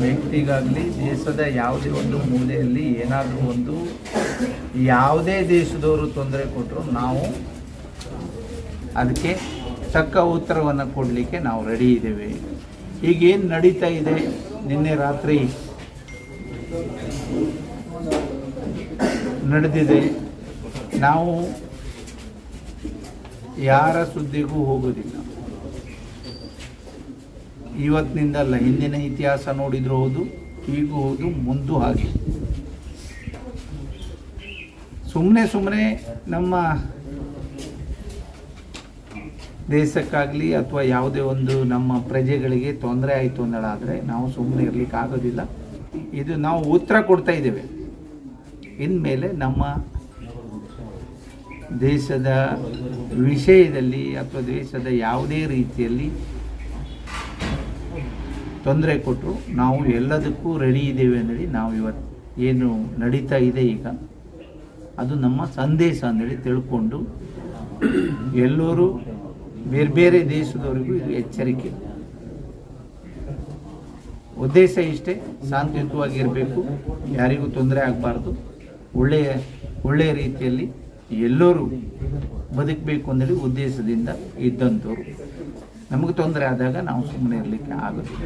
ವ್ಯಕ್ತಿಗಾಗಲಿ ದೇಶದ ಯಾವುದೇ ಒಂದು ಮೂಲೆಯಲ್ಲಿ ಏನಾದರೂ ಒಂದು ಯಾವುದೇ ದೇಶದವರು ತೊಂದರೆ ಕೊಟ್ಟರು ನಾವು ಅದಕ್ಕೆ ತಕ್ಕ ಉತ್ತರವನ್ನು ಕೊಡಲಿಕ್ಕೆ ನಾವು ರೆಡಿ ಇದ್ದೇವೆ. ಈಗೇನು ನಡೀತಾ ಇದೆ ನಿನ್ನೆ ರಾತ್ರಿ? ನಡೆದಿದೆ. ನಾವು ಯಾರ ಸುದ್ದಿಗೂ ಹೋಗೋದಿಲ್ಲ ಇವತ್ತಿನಿಂದಲ್ಲ ಹಿಂದಿನ ಇತಿಹಾಸ ನೋಡಿದ್ರು ಹೌದು, ಈಗೂ ಹೌದು, ಮುಂದೂ ಹಾಗೆ. ಸುಮ್ಮನೆ ಸುಮ್ಮನೆ ನಮ್ಮ ದೇಶಕ್ಕಾಗಲಿ ಅಥವಾ ಯಾವುದೇ ಒಂದು ನಮ್ಮ ಪ್ರಜೆಗಳಿಗೆ ತೊಂದರೆ ಆಯಿತು ಅನ್ನೋಳಾದರೆ ನಾವು ಸುಮ್ಮನೆ ಇರಲಿಕ್ಕೆ ಆಗೋದಿಲ್ಲ. ಇದು ನಾವು ಉತ್ತರ ಕೊಡ್ತಾ ಇದ್ದೇವೆ. ಇನ್ಮೇಲೆ ನಮ್ಮ ದೇಶದ ವಿಷಯದಲ್ಲಿ ಅಥವಾ ದೇಶದ ಯಾವುದೇ ರೀತಿಯಲ್ಲಿ ತೊಂದರೆ ಕೊಟ್ಟರು ನಾವು ಎಲ್ಲದಕ್ಕೂ ರೆಡಿ ಇದ್ದೇವೆ ಅಂದೇಳಿ ನಾವು ಇವತ್ತು ಏನು ನಡೀತಾ ಇದೆ ಈಗ. ಅದು ನಮ್ಮ ಸಂದೇಶ ಅಂದೇಳಿ ತಿಳ್ಕೊಂಡು ಎಲ್ಲರೂ ಬೇರೆ ಬೇರೆ ದೇಶದವರಿಗೂ ಇದು ಎಚ್ಚರಿಕೆ. ಉದ್ದೇಶ ಇಷ್ಟೇ, ಶಾಂತಿಯುತವಾಗಿರಬೇಕು, ಯಾರಿಗೂ ತೊಂದರೆ ಆಗಬಾರ್ದು. ಒಳ್ಳೆಯ ಒಳ್ಳೆಯ ರೀತಿಯಲ್ಲಿ ಎಲ್ಲರೂ ಬದುಕಬೇಕು ಅಂದೇಳಿ ಉದ್ದೇಶದಿಂದ ಇದ್ದಂಥವ್ರು. ನಮಗೆ ತೊಂದರೆ ಆದಾಗ ನಾವು ಸುಮ್ಮನೆ ಇರಲಿಕ್ಕೆ ಆಗೋದಿಲ್ಲ.